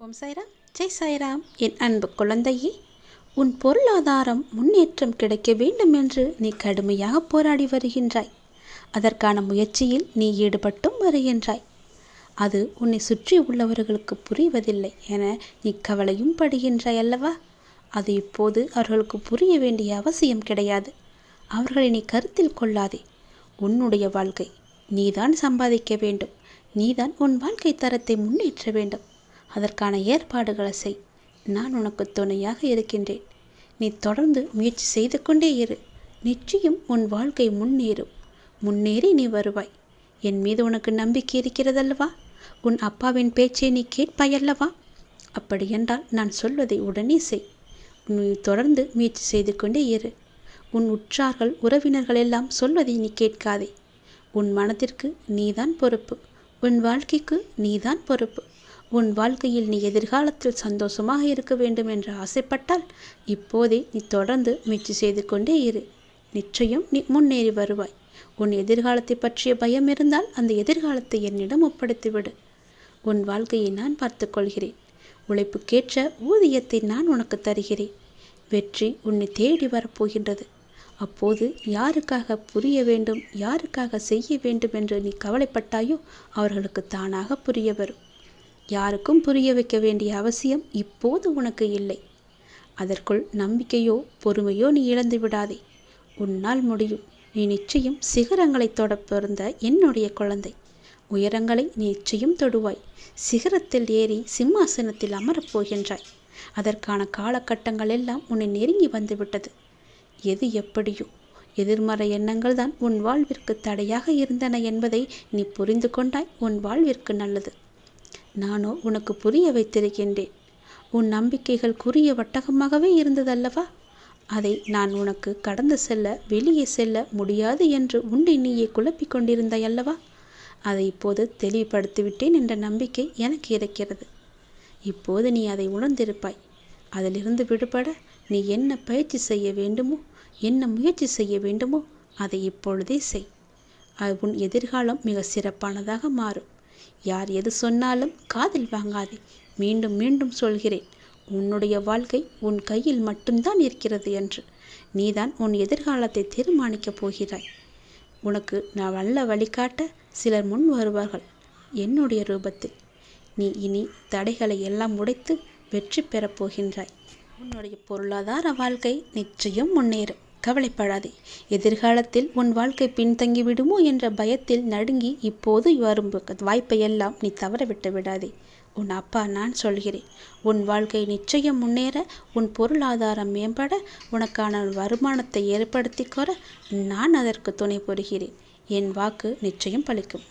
ஓம் சாய்ராம். ஜெய் சாய்ராம். என் அன்பு குழந்தையே உன் பொருளாதாரம் முன்னேற்றம் கிடைக்க வேண்டும் என்று நீ கடுமையாக போராடி வருகின்றாய். அதற்கான முயற்சியில் நீ ஈடுபட்டும் வருகின்றாய். அது உன்னை சுற்றி உள்ளவர்களுக்கு புரிவதில்லை என நீ கவலையும் படுகின்றாய் அல்லவா? அது இப்போது அவர்களுக்கு புரிய வேண்டிய அவசியம் கிடையாது. அவர்களை நீ கருத்தில் கொள்ளாதே. உன்னுடைய வாழ்க்கை நீதான் சம்பாதிக்க வேண்டும். நீதான் உன் வாழ்க்கை தரத்தை முன்னேற்ற வேண்டும். அதற்கான ஏற்பாடுகளை செய். நான் உனக்கு துணையாக இருக்கின்றேன். நீ தொடர்ந்து முயற்சி செய்து கொண்டே இரு. நிச்சயம் உன் வாழ்க்கை முன்னேறும். முன்னேறி நீ வருவாய். என் மீது உனக்கு நம்பிக்கை இருக்கிறதல்லவா? உன் அப்பாவின் பேச்சை நீ கேட்பாயல்லவா? அப்படியென்றால் நான் சொல்வதை உடனே செய். நீ தொடர்ந்து முயற்சி செய்து கொண்டே இரு. உன் உற்றார்கள் உறவினர்கள் எல்லாம் சொல்வதை நீ கேட்காதே. உன் மனதிற்கு நீதான் பொறுப்பு. உன் வாழ்க்கைக்கு நீதான் பொறுப்பு. உன் வாழ்க்கையில் நீ எதிர்காலத்தில் சந்தோஷமாக இருக்க வேண்டும் என்று ஆசைப்பட்டால் இப்போதே நீ தொடர்ந்து முயற்சி செய்து கொண்டே இரு. நிச்சயம் நீ முன்னேறி வருவாய். உன் எதிர்காலத்தை பற்றிய பயம் இருந்தால் அந்த எதிர்காலத்தை என்னிடம் ஒப்படைத்துவிடு. உன் வாழ்க்கையை நான் பார்த்துக்கொள்கிறேன் உழைப்புக்கேற்ற ஊதியத்தை நான் உனக்கு தருகிறேன். வெற்றி உன்னை தேடி வரப்போகின்றது. அப்போது யாருக்காக புரிய வேண்டும் யாருக்காக செய்ய வேண்டும் என்று நீ கவலைப்பட்டாயோ அவர்களுக்கு தானாக புரிய வரும். யாருக்கும் புரிய வைக்க வேண்டிய அவசியம் இப்போது உனக்கு இல்லை. அதற்குள் நம்பிக்கையோ பொறுமையோ நீ இழந்து விடாதே. உன்னால் முடியும். நீ நிச்சயம் சிகரங்களை தொட பிறந்த என்னுடைய குழந்தை. உயரங்களை நீ நிச்சயம் தொடுவாய். சிகரத்தில் ஏறி சிம்மாசனத்தில் அமரப் போகின்றாய். அதற்கான காலகட்டங்கள் எல்லாம் உன்னை நெருங்கி வந்துவிட்டது. எது எப்படியோ எதிர்மறை எண்ணங்கள் தான் உன் வாழ்விற்கு தடையாக இருந்தன என்பதை நீ புரிந்து கொண்டாய். உன் வாழ்விற்கு நல்லது. நானோ உனக்கு புரிய வைத்திருக்கின்றேன். உன் நம்பிக்கைகள் குறிய வட்டகமாகவே இருந்ததல்லவா? அதை நான் உனக்கு கடந்து செல்ல வெளியே செல்ல முடியாது என்று உண்டை நீயே குழப்பிக் கொண்டிருந்தாய் அல்லவா அதை இப்போது தெளிவுபடுத்திவிட்டேன் என்ற நம்பிக்கை எனக்கு இருக்கிறது. இப்போது நீ அதை உணர்ந்திருப்பாய். அதிலிருந்து விடுபட நீ என்ன பயிற்சி செய்ய வேண்டுமோ என்ன முயற்சி செய்ய வேண்டுமோ அதை இப்பொழுதே செய். அது உன் எதிர்காலம் மிக சிறப்பானதாக மாறும். யார் எது சொன்னாலும் காதில் வாங்காதே. மீண்டும் மீண்டும் சொல்கிறேன் உன்னுடைய வாழ்க்கை உன் கையில் மட்டும்தான் இருக்கிறது என்று. நீதான் உன் எதிர்காலத்தை தீர்மானிக்கப் போகிறாய். உனக்கு நான் நல்ல வழிகாட்ட சிலர் முன் வருவார்கள் என்னுடைய ரூபத்தில். நீ இனி தடைகளை எல்லாம் உடைத்து வெற்றி பெறப் போகின்றாய். உன்னுடைய பொருளாதார வாழ்க்கை நிச்சயம் முன்னேறும். கவலைப்படாதே. எதிர்காலத்தில் உன் வாழ்க்கை பின்தங்கிவிடுமோ என்ற பயத்தில் நடுங்கி இப்போது வரும் வாய்ப்பையெல்லாம் நீ தவறவிட்டு விடாதே. உன் அப்பா நான் சொல்கிறேன் உன் வாழ்க்கை நிச்சயம் முன்னேற உன் பொருளாதாரம் மேம்பட உனக்கான வருமானத்தை ஏற்படுத்திக் கொற நான் அதற்கு துணை புரிகிறேன். என் வாக்கு நிச்சயம் பலிக்கும்